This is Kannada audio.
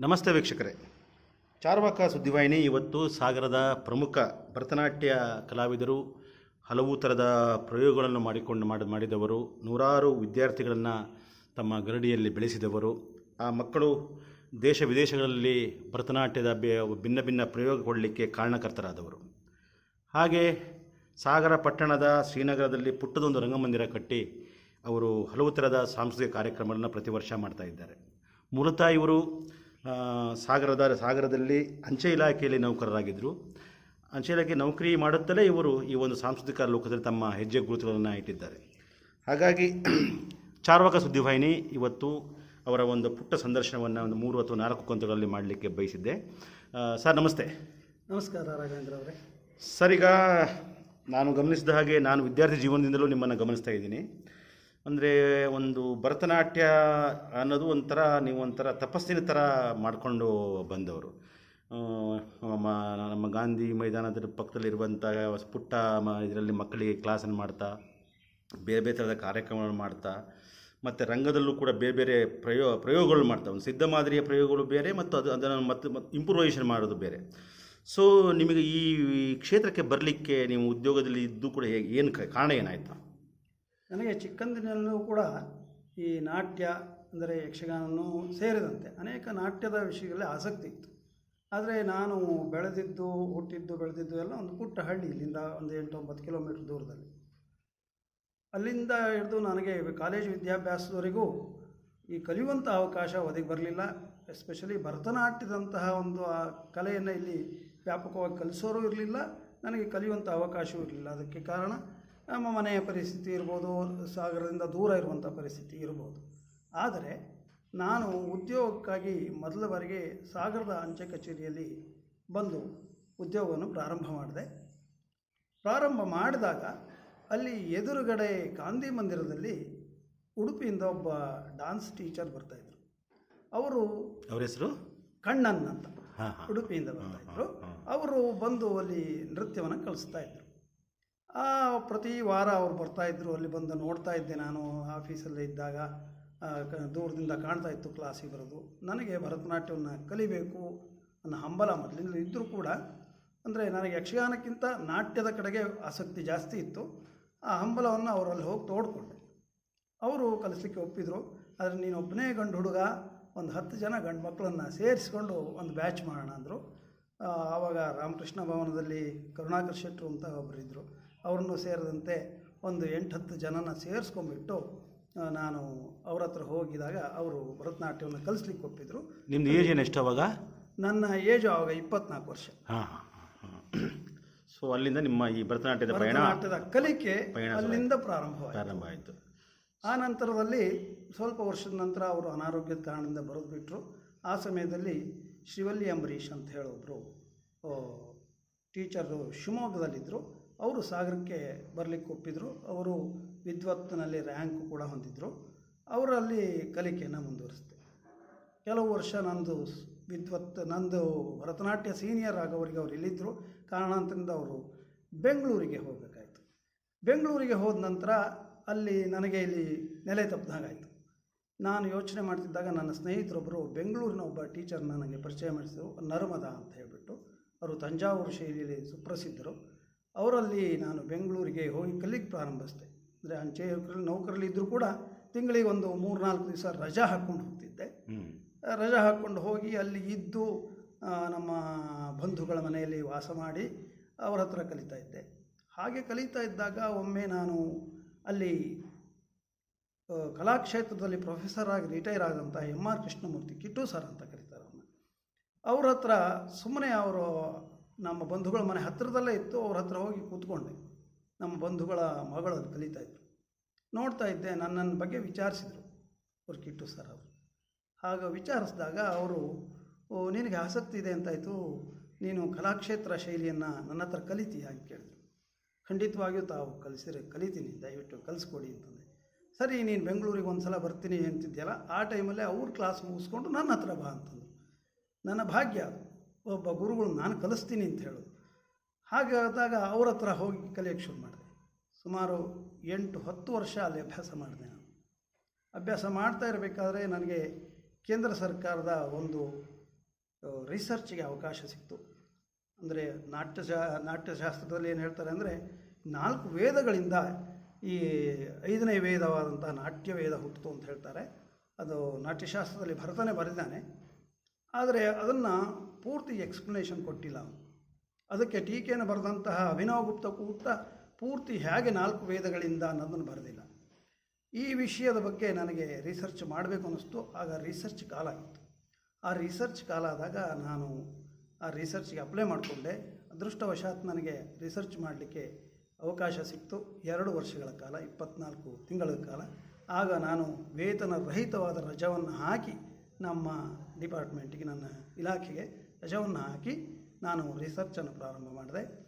ನಮಸ್ತೆ ವೀಕ್ಷಕರೇ. ಚಾರ್ವಾಕ ಸುದ್ದಿವಾಹಿನಿ ಇವತ್ತು ಸಾಗರದ ಪ್ರಮುಖ ಭರತನಾಟ್ಯ ಕಲಾವಿದರು ಹಲವು ಥರದ ಪ್ರಯೋಗಗಳನ್ನು ಮಾಡಿಕೊಂಡು ಮಾಡಿ, ಮಾಡಿದವರು, ನೂರಾರು ವಿದ್ಯಾರ್ಥಿಗಳನ್ನು ತಮ್ಮ ಗರಡಿಯಲ್ಲಿ ಬೆಳೆಸಿದವರು. ಆ ಮಕ್ಕಳು ದೇಶ ವಿದೇಶಗಳಲ್ಲಿ ಭರತನಾಟ್ಯದ ಭಿನ್ನ ಭಿನ್ನ ಪ್ರಯೋಗ ಕೊಡಲಿಕ್ಕೆ ಕಾರಣಕರ್ತರಾದವರು. ಹಾಗೆ ಸಾಗರ ಪಟ್ಟಣದ ಶ್ರೀನಗರದಲ್ಲಿ ಪುಟ್ಟದೊಂದು ರಂಗಮಂದಿರ ಕಟ್ಟಿ ಅವರು ಹಲವು ಥರದ ಸಾಂಸ್ಕೃತಿಕ ಕಾರ್ಯಕ್ರಮಗಳನ್ನು ಪ್ರತಿ ವರ್ಷ ಮಾಡ್ತಾ ಇದ್ದಾರೆ. ಮೂಲತಃ ಇವರು ಸಾಗರದ ಸಾಗರದಲ್ಲಿ ಅಂಚೆ ಇಲಾಖೆಯಲ್ಲಿ ನೌಕರರಾಗಿದ್ದರು ಅಂಚೆ ಇಲಾಖೆ ನೌಕರಿ ಮಾಡುತ್ತಲೇ ಇವರು ಈ ಒಂದು ಸಾಂಸ್ಕೃತಿಕ ಲೋಕದಲ್ಲಿ ತಮ್ಮ ಹೆಜ್ಜೆ ಗುರುತುಗಳನ್ನು ಇಟ್ಟಿದ್ದಾರೆ. ಹಾಗಾಗಿ ಚಾರ್ವಕ ಸುದ್ದಿವಾಹಿನಿ ಇವತ್ತು ಅವರ ಒಂದು ಪುಟ್ಟ ಸಂದರ್ಶನವನ್ನು ಒಂದು ಮೂರು ಅಥವಾ ನಾಲ್ಕು ಕಂತುಗಳಲ್ಲಿ ಮಾಡಲಿಕ್ಕೆ ಬಯಸಿದ್ದೆ. ಸರ್ ನಮಸ್ತೆ. ನಮಸ್ಕಾರ ರಾಘವೇಂದ್ರ ಅವರೇ. ಸರ್ ಈಗ ನಾನು ಗಮನಿಸಿದ ಹಾಗೆ ನಾನು ವಿದ್ಯಾರ್ಥಿ ಜೀವನದಿಂದಲೂ ನಿಮ್ಮನ್ನು ಗಮನಿಸ್ತಾ ಇದ್ದೀನಿ. ಅಂದರೆ ಒಂದು ಭರತನಾಟ್ಯ ಅನ್ನೋದು ಒಂಥರ ನೀವು ಒಂಥರ ತಪಸ್ಸಿನ ಥರ ಮಾಡಿಕೊಂಡು ಬಂದವರು. ನಮ್ಮ ಗಾಂಧಿ ಮೈದಾನದ ಪಕ್ಕದಲ್ಲಿರುವಂಥ ಪುಟ್ಟ ಮ, ಇದರಲ್ಲಿ ಮಕ್ಕಳಿಗೆ ಕ್ಲಾಸನ್ನು ಮಾಡ್ತಾ, ಬೇರೆ ಬೇರೆ ಥರದ ಕಾರ್ಯಕ್ರಮಗಳನ್ನು ಮಾಡ್ತಾ, ಮತ್ತು ರಂಗದಲ್ಲೂ ಕೂಡ ಬೇರೆ ಬೇರೆ ಪ್ರಯೋ, ಪ್ರಯೋಗಗಳು ಮಾಡ್ತಾ, ಒಂದು ಸಿದ್ಧ ಮಾದರಿಯ ಪ್ರಯೋಗಗಳು ಬೇರೆ ಮತ್ತು ಅದು, ಅದನ್ನು ಮತ್ತೆ ಇಂಪ್ರೂವೈಸೇಷನ್ ಮಾಡೋದು ಬೇರೆ. ಸೊ ನಿಮಗೆ ಈ ಕ್ಷೇತ್ರಕ್ಕೆ ಬರಲಿಕ್ಕೆ ನೀವು ಉದ್ಯೋಗದಲ್ಲಿ ಇದ್ದು ಕೂಡ ಹೇಗೆ, ಏನು ಕಾರಣ ಏನಾಯಿತು? ನನಗೆ ಚಿಕ್ಕಂದಿನಲ್ಲೂ ಕೂಡ ಈ ನಾಟ್ಯ ಅಂದರೆ ಯಕ್ಷಗಾನನೂ ಸೇರಿದಂತೆ ಅನೇಕ ನಾಟ್ಯದ ವಿಷಯಗಳಲ್ಲಿ ಆಸಕ್ತಿ ಇತ್ತು. ಆದರೆ ನಾನು ಬೆಳೆದಿದ್ದು, ಹುಟ್ಟಿದ್ದು, ಬೆಳೆದಿದ್ದು ಎಲ್ಲ ಒಂದು ಪುಟ್ಟ ಹಳ್ಳಿ ಇಲ್ಲಿಂದ ಒಂದು ಎಂಟು ಒಂಬತ್ತು ಕಿಲೋಮೀಟ್ರ್ ದೂರದಲ್ಲಿ. ಅಲ್ಲಿಂದ ಹಿಡಿದು ನನಗೆ ಕಾಲೇಜು ವಿದ್ಯಾಭ್ಯಾಸದವರೆಗೂ ಈ ಕಲಿಯುವಂಥ ಅವಕಾಶ ಒದಗಿ ಬರಲಿಲ್ಲ. ಎಸ್ಪೆಷಲಿ ಭರತನಾಟ್ಯದಂತಹ ಒಂದು ಆ ಕಲೆಯನ್ನು ಇಲ್ಲಿ ವ್ಯಾಪಕವಾಗಿ ಕಲಿಸೋರು ಇರಲಿಲ್ಲ. ನನಗೆ ಕಲಿಯುವಂಥ ಅವಕಾಶವೂ ಇರಲಿಲ್ಲ. ಅದಕ್ಕೆ ಕಾರಣ ನಮ್ಮ ಮನೆಯ ಪರಿಸ್ಥಿತಿ ಇರ್ಬೋದು ಸಾಗರದಿಂದ ದೂರ ಇರುವಂಥ ಪರಿಸ್ಥಿತಿ ಇರ್ಬೋದು. ಆದರೆ ನಾನು ಉದ್ಯೋಗಕ್ಕಾಗಿ ಮೊದಲ ಬಾರಿಗೆ ಸಾಗರದ ಅಂಚೆ ಕಚೇರಿಯಲ್ಲಿ ಬಂದು ಉದ್ಯೋಗವನ್ನು ಪ್ರಾರಂಭ ಮಾಡಿದೆ. ಪ್ರಾರಂಭ ಮಾಡಿದಾಗ ಅಲ್ಲಿ ಎದುರುಗಡೆ ಗಾಂಧಿ ಮಂದಿರದಲ್ಲಿ ಉಡುಪಿಯಿಂದ ಒಬ್ಬ ಡಾನ್ಸ್ ಟೀಚರ್ ಬರ್ತಾಯಿದ್ರು ಅವರು ಅವ್ರ ಹೆಸರು? ಕಣ್ಣನ್ ಅಂತ ಉಡುಪಿಯಿಂದ ಬರ್ತಾ ಬರ್ತಾಯಿದ್ರು ಅವರು ಬಂದು ಅಲ್ಲಿ ನೃತ್ಯವನ್ನು ಕಲಿಸ್ತಾ ಇದ್ರು. ಪ್ರತಿ ವಾರ ಅವ್ರು ಬರ್ತಾಯಿದ್ರು ಅಲ್ಲಿ ಬಂದು ನೋಡ್ತಾ ಇದ್ದೆ ನಾನು ಆಫೀಸಲ್ಲೇ ಇದ್ದಾಗ. ದೂರದಿಂದ ಕಾಣ್ತಾ ಇತ್ತು ಕ್ಲಾಸಿಗೆ ಬರೋದು ನನಗೆ ಭರತನಾಟ್ಯವನ್ನು ಕಲಿಬೇಕು ಅನ್ನೋ ಹಂಬಲ ಮೊದಲಿಂದ ಇದ್ದರೂ ಕೂಡ, ಅಂದರೆ ನನಗೆ ಯಕ್ಷಗಾನಕ್ಕಿಂತ ನಾಟ್ಯದ ಕಡೆಗೆ ಆಸಕ್ತಿ ಜಾಸ್ತಿ ಇತ್ತು. ಆ ಹಂಬಲವನ್ನು ಅಲ್ಲಿ ಹೋಗಿ ತೋಡ್ಕೊಂಡೆ. ಅವರು ಕಲಿಸಲಿಕ್ಕೆ ಒಪ್ಪಿದರು. ಆದರೆ ನೀನು ಒಬ್ಬನೇ ಗಂಡು ಹುಡುಗ, ಒಂದು ಹತ್ತು ಜನ ಗಂಡು ಮಕ್ಕಳನ್ನು ಸೇರಿಸ್ಕೊಂಡು ಒಂದು ಬ್ಯಾಚ್ ಮಾಡೋಣ ಅಂದರು. ಆವಾಗ ರಾಮಕೃಷ್ಣ ಭವನದಲ್ಲಿ ಕರುಣಾಕರ್ ಶೆಟ್ಟರು ಅಂತ ಒಬ್ಬರಿದ್ದರು ಅವ್ರನ್ನು ಸೇರಿದಂತೆ ಒಂದು ಎಂಟು ಹತ್ತು ಜನನ ಸೇರಿಸ್ಕೊಂಬಿಟ್ಟು ನಾನು ಅವ್ರ ಹತ್ರ ಹೋಗಿದಾಗ ಅವರು ಭರತನಾಟ್ಯವನ್ನು ಕಲಿಸ್ಲಿಕ್ಕೆ ಒಪ್ಪಿದ್ರು. ನಿಮ್ದು ಏಜ್ ಏನು ಎಷ್ಟು ಅವಾಗ? ನನ್ನ ಏಜು ಆವಾಗ ಇಪ್ಪತ್ನಾಲ್ಕು ವರ್ಷ. ಹಾಂ ಸೊ ಅಲ್ಲಿಂದ ನಿಮ್ಮ ಈ ಭರತನಾಟ್ಯದ ಭರತನಾಟ್ಯದ ಕಲಿಕೆ ಪಯಣ ಅಲ್ಲಿಂದ ಪ್ರಾರಂಭವಾಯಿತು. ಪ್ರಾರಂಭ ಆಯಿತು. ಆ ನಂತರದಲ್ಲಿ ಸ್ವಲ್ಪ ವರ್ಷದ ನಂತರ ಅವರು ಅನಾರೋಗ್ಯದ ಕಾರಣದಿಂದ ಬರೋದು ಬಿಟ್ಟರು ಆ ಸಮಯದಲ್ಲಿ ಶಿವಲ್ಲಿ ಅಂಬರೀಶ್ ಅಂತ ಹೇಳೋಬ್ರು ಟೀಚರು ಶಿವಮೊಗ್ಗದಲ್ಲಿದ್ದರು ಅವರು ಸಾಗರಕ್ಕೆ ಬರಲಿಕ್ಕೆ ಒಪ್ಪಿದರು. ಅವರು ವಿದ್ವತ್ತಿನಲ್ಲಿ ರ್ಯಾಂಕ್ ಕೂಡ ಹೊಂದಿದ್ದರು ಅವರಲ್ಲಿ ಕಲಿಕೆಯನ್ನು ಮುಂದುವರಿಸಿದೆ. ಕೆಲವು ವರ್ಷ ನಂದು ವಿದ್ವತ್, ನಂದು ಭರತನಾಟ್ಯ ಸೀನಿಯರ್ ಆಗೋವರಿಗೆ ಅವರು ಇಲ್ಲಿದ್ದರು ಕಾರಣಾಂತರದಿಂದ ಅವರು ಬೆಂಗಳೂರಿಗೆ ಹೋಗಬೇಕಾಯಿತು. ಬೆಂಗಳೂರಿಗೆ ಹೋದ ನಂತರ ಅಲ್ಲಿ ನನಗೆ ಇಲ್ಲಿ ನೆಲೆ ತಪ್ಪಿದಾಗಾಯಿತು. ನಾನು ಯೋಚನೆ ಮಾಡ್ತಿದ್ದಾಗ ನನ್ನ ಸ್ನೇಹಿತರೊಬ್ಬರು ಬೆಂಗಳೂರಿನ ಒಬ್ಬ ಟೀಚರ್ ನನಗೆ ಪರಿಚಯ ಮಾಡಿಸಿದರು. ನರ್ಮದಾ ಅಂತ ಹೇಳಿಬಿಟ್ಟು. ಅವರು ತಂಜಾವೂರು ಶೈಲಿಯಲ್ಲಿ ಸುಪ್ರಸಿದ್ಧರು. ಅವರಲ್ಲಿ ನಾನು ಬೆಂಗಳೂರಿಗೆ ಹೋಗಿ ಕಲಿಕ್ಕೆ ಪ್ರಾರಂಭಿಸಿದೆ. ಅಂದರೆ ಅಂಚೆ ನೌಕರಲ್ಲಿ ಇದ್ದರೂ ಕೂಡ ತಿಂಗಳಿಗೆ ಒಂದು ಮೂರು ನಾಲ್ಕು ದಿವಸ ರಜಾ ಹಾಕ್ಕೊಂಡು ಹೋಗ್ತಿದ್ದೆ. ರಜಾ ಹಾಕ್ಕೊಂಡು ಹೋಗಿ ಅಲ್ಲಿ ಇದ್ದು ನಮ್ಮ ಬಂಧುಗಳ ಮನೆಯಲ್ಲಿ ವಾಸ ಮಾಡಿ ಅವರ ಹತ್ರ ಕಲಿತಾ ಇದ್ದೆ. ಹಾಗೆ ಕಲಿತಾ ಇದ್ದಾಗ ಒಮ್ಮೆ ನಾನು ಅಲ್ಲಿ ಕಲಾಕ್ಷೇತ್ರದಲ್ಲಿ ಪ್ರೊಫೆಸರ್ ಆಗಿ ರಿಟೈರ್ ಆದಂಥ M R Krishnamurthy Kittu sir ಅಂತ ಕರೀತಾರೆ ಅವ್ರನ್ನ. ಅವ್ರ ಹತ್ರ ಸುಮ್ಮನೆ ಅವರು ನಮ್ಮ ಬಂಧುಗಳ ಮನೆ ಹತ್ತಿರದಲ್ಲೇ ಇತ್ತು, ಅವ್ರ ಹತ್ರ ಹೋಗಿ ಕೂತ್ಕೊಂಡೆ. ನಮ್ಮ ಬಂಧುಗಳ ಮಗಳು ಕಲಿತಾ ಇದ್ರು. ನೋಡ್ತಾ ಇದ್ದೆ, ನನ್ನನ್ನು ಬಗ್ಗೆ ವಿಚಾರಿಸಿದರು. ಅವ್ರು ಕಿಟ್ಟು ಸರ್ ಅವರು. ಆಗ ವಿಚಾರಿಸಿದಾಗ ಅವರು ನಿನಗೆ ಆಸಕ್ತಿ ಇದೆ ಅಂತಾಯಿತು. ನೀನು ಕಲಾಕ್ಷೇತ್ರ ಶೈಲಿಯನ್ನು ನನ್ನ ಹತ್ರ ಕಲಿತೀಯ? ಅಂತ ಕೇಳಿದ್ರು. ಖಂಡಿತವಾಗಿಯೂ ತಾವು ಕಲಿಸಿದ್ರೆ ಕಲಿತೀನಿ. ದಯವಿಟ್ಟು ಕಲಿಸ್ಕೊಡಿ ಅಂತಂದೆ. ಸರಿ, ನೀನು ಬೆಂಗಳೂರಿಗೆ ಒಂದು ಸಲ ಬರ್ತೀನಿ ಅಂತಿದ್ಯಲ್ಲ, ಆ ಟೈಮಲ್ಲೇ ಅವ್ರ ಕ್ಲಾಸ್ ಮುಗಿಸ್ಕೊಂಡು ನನ್ನ ಹತ್ರ ಬಾ ಅಂತಂದರು. ನನ್ನ ಭಾಗ್ಯ ಅದು. ಒಬ್ಬ ಗುರುಗಳು ನಾನು ಕಲಿಸ್ತೀನಿ ಅಂತ ಹೇಳೋದು. ಹೇಳಿದಾಗ ಅವ್ರ ಹತ್ರ ಹೋಗಿ ಕಲಿಯೋಕ್ಕೆ ಶುರು ಮಾಡಿದೆ. ಸುಮಾರು ಎಂಟು ಹತ್ತು ವರ್ಷ ಅಲ್ಲಿ ಅಭ್ಯಾಸ ಮಾಡಿದೆ ನಾನು. ಅಭ್ಯಾಸ ಮಾಡ್ತಾ ಇರಬೇಕಾದ್ರೆ ನನಗೆ ಕೇಂದ್ರ ಸರ್ಕಾರದ ಒಂದು ರಿಸರ್ಚ್ಗೆ ಅವಕಾಶ ಸಿಕ್ತು. ಅಂದರೆ ನಾಟ್ಯಶಾ ನಾಟ್ಯಶಾಸ್ತ್ರದಲ್ಲಿ ಏನು ಹೇಳ್ತಾರೆ ಅಂದರೆ ನಾಲ್ಕು ವೇದಗಳಿಂದ ಈ ಐದನೇ ವೇದವಾದಂಥ ನಾಟ್ಯ ವೇದ ಹುಟ್ಟಿತು ಅಂತ ಹೇಳ್ತಾರೆ. ಅದು ನಾಟ್ಯಶಾಸ್ತ್ರದಲ್ಲಿ ಭರತನೇ ಬರೆದಿದ್ದಾನೆ. ಆದರೆ ಅದನ್ನು ಪೂರ್ತಿ ಎಕ್ಸ್ಪ್ಲನೇಷನ್ ಕೊಟ್ಟಿಲ್ಲ. ಅದಕ್ಕೆ ಟೀಕೆಯನ್ನು ಬರೆದಂತಹ ಅಭಿನವ ಗುಪ್ತ ಕೂತ ಪೂರ್ತಿ ಹೇಗೆ ನಾಲ್ಕು ವೇದಗಳಿಂದ ಅನ್ನೋದನ್ನು ಬರೆದಿಲ್ಲ. ಈ ವಿಷಯದ ಬಗ್ಗೆ ನನಗೆ ರಿಸರ್ಚ್ ಮಾಡಬೇಕು ಅನ್ನಿಸ್ತು, ಆಗ ರಿಸರ್ಚ್ ಕಾಲ ಆಗಿತ್ತು. ಆ ರಿಸರ್ಚ್ ಕಾಲ ಆದಾಗ ನಾನು ಆ ರಿಸರ್ಚ್ಗೆ ಅಪ್ಲೈ ಮಾಡಿಕೊಂಡೆ. ಅದೃಷ್ಟವಶಾತ್ ನನಗೆ ರಿಸರ್ಚ್ ಮಾಡಲಿಕ್ಕೆ ಅವಕಾಶ ಸಿಕ್ತು. ಎರಡು ವರ್ಷಗಳ ಕಾಲ, ಇಪ್ಪತ್ನಾಲ್ಕು ತಿಂಗಳ ಕಾಲ. ಆಗ ನಾನು ವೇತನ ರಹಿತವಾದ ರಜವನ್ನು ಹಾಕಿ ನಮ್ಮ ಡಿಪಾರ್ಟ್ಮೆಂಟಿಗೆ ನನ್ನ ಇಲಾಖೆಗೆ ರಜವನ್ನು ಹಾಕಿ ನಾನು ರಿಸರ್ಚನ್ನು ಪ್ರಾರಂಭ ಮಾಡಿದೆ.